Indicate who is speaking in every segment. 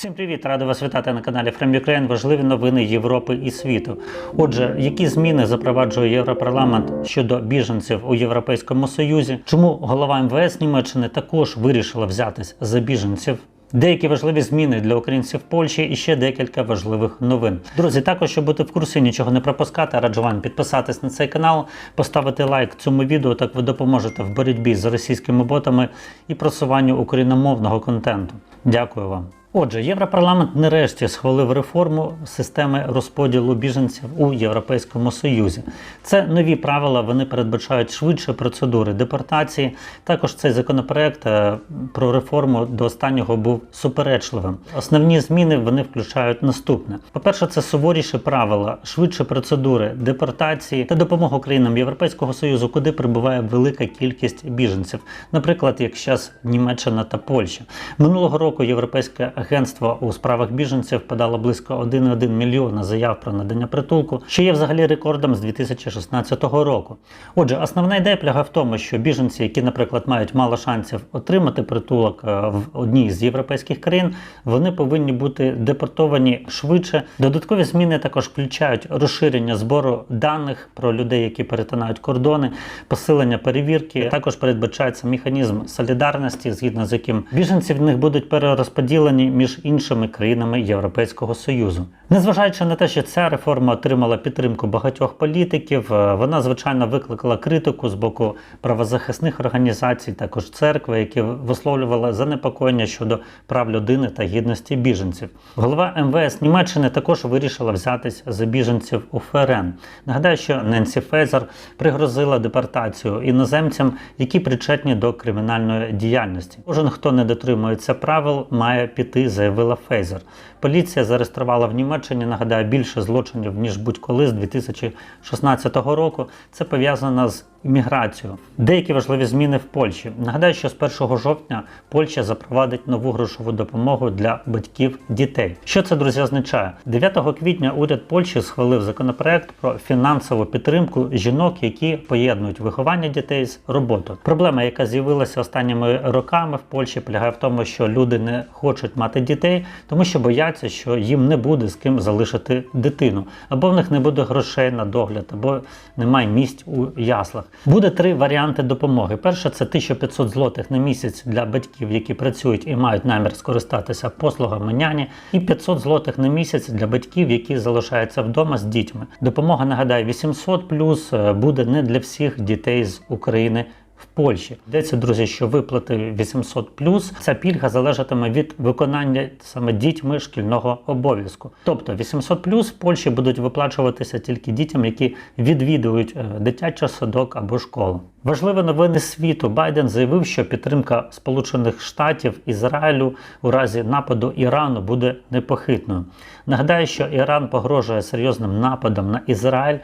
Speaker 1: Всім привіт! Радий вас вітати на каналі From Ukraine. Важливі новини Європи і світу. Отже, які зміни запроваджує Європарламент щодо біженців у Європейському Союзі? Чому голова МВС Німеччини також вирішила взятись за біженців? Деякі важливі зміни для українців в Польщі і ще декілька важливих новин. Друзі, також щоб бути в курсі, нічого не пропускати, раджу вам підписатись на цей канал, поставити лайк цьому відео. Так ви допоможете в боротьбі з російськими ботами і просуванню україномовного контенту. Дякую вам. Отже, Європарламент нарешті схвалив реформу системи розподілу біженців у Європейському Союзі. Це нові правила, вони передбачають швидше процедури депортації. Також цей законопроект е, про реформу до останнього був суперечливим. Основні зміни вони включають наступне: по-перше, це суворіші правила, швидше процедури депортації та допомога країнам Європейського Союзу, куди прибуває велика кількість біженців, наприклад, як зараз Німеччина та Польща. Минулого року європейське агентство у справах біженців подало близько 1,1 мільйона заяв про надання притулку, що є взагалі рекордом з 2016 року. Отже, основна ідея полягає в тому, що біженці, які, наприклад, мають мало шансів отримати притулок е, в одній з європейських країн, вони повинні бути депортовані швидше. Додаткові зміни також включають розширення збору даних про людей, які перетинають кордони, посилення перевірки. Також передбачається механізм солідарності, згідно з яким біженці в них будуть перерозподілені між іншими країнами Європейського Союзу. Незважаючи на те, що ця реформа отримала підтримку багатьох політиків, е, вона звичайно викликала критику з боку правозахисних організацій, також церкви, які висловлювали занепокоєння щодо прав людини та гідності біженців. Голова МВС Німеччини також вирішила взятись за біженців у ФРН. Нагадаю, що Ненсі Фейзер пригрозила депортацію іноземцям, які причетні до кримінальної діяльності. Кожен, хто не дотримується правил, має піти, заявила Фейзер. Поліція зареєструвала в Німеччині, нагадаю, більше злочинів ніж будь-коли з 2016 року. Це пов'язано з імміграцією. Деякі важливі зміни в Польщі. Нагадаю, що з 1 жовтня Польща запровадить нову грошову допомогу для батьків дітей. Що це, друзі, означає? 9 квітня уряд Польщі схвалив законопроект про фінансову підтримку жінок, які поєднують виховання дітей з роботою. Проблема, яка з'явилася останніми роками в Польщі, полягає в тому, що люди не хочуть мати дітей, тому що бояться, що їм не буде з ким залишити дитину, або в них не буде грошей на догляд, або немає місць у яслах. Буде три варіанти допомоги. Перше це 1500 злотих на місяць для батьків, які працюють і мають намір скористатися послугами няні, і 500 злотих на місяць для батьків, які залишаються вдома з дітьми. Допомога нагадаю 800 плюс е, буде не для всіх дітей з України. В Польщі йдеться, друзі, що виплати 800 ця пільга залежатиме від виконання саме дітьми шкільного обов'язку. Тобто 800 в Польщі будуть виплачуватися тільки дітям, які відвідують е, дитячий садок або школу. Важливі новини світу. Байден заявив, що підтримка Сполучених Штатів Ізраїлю у разі нападу Ірану буде непохитною. Нагадаю, що Іран погрожує серйозним нападом на Ізраїль.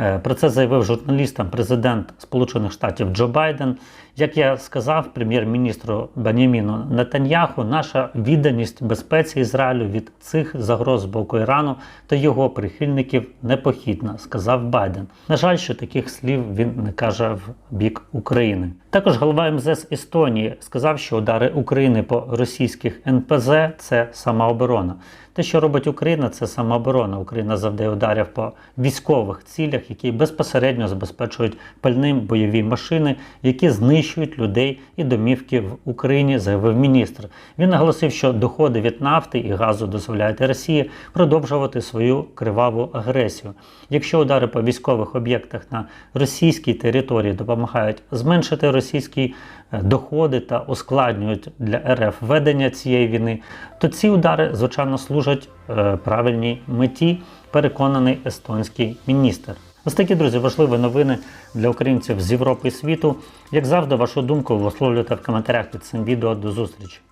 Speaker 1: Е, Про це заявив журналістам президент Сполучених Штатів Джо Байден. Як я сказав прем'єр-міністру Беняміну Нетаньяху, наша відданість безпеці Ізраїлю від цих загроз з боку Ірану та його прихильників непохідна, сказав Байден. На жаль, що таких слів він не каже в бік України. Також голова МЗС Естонії сказав, що удари України по російських НПЗ це самооборона. Те, що робить Україна, це самооборона. Україна завдає ударів по військових цілях, які безпосередньо забезпечують пальним бойові машини, які знищують людей і домівки в Україні, заявив міністр. Він наголосив, що доходи від нафти і газу дозволяють Росії продовжувати свою криваву агресію. Якщо удари по військових об'єктах на російській території допомагають зменшити російські е, доходи та ускладнюють для РФ ведення цієї війни, то ці удари, звичайно, служать е, правильній меті, переконаний естонський міністр. Ось такі, друзі, важливі новини для українців з Європи і світу. Як завжди, вашу думку висловлюйте в коментарях під цим відео. До зустрічі!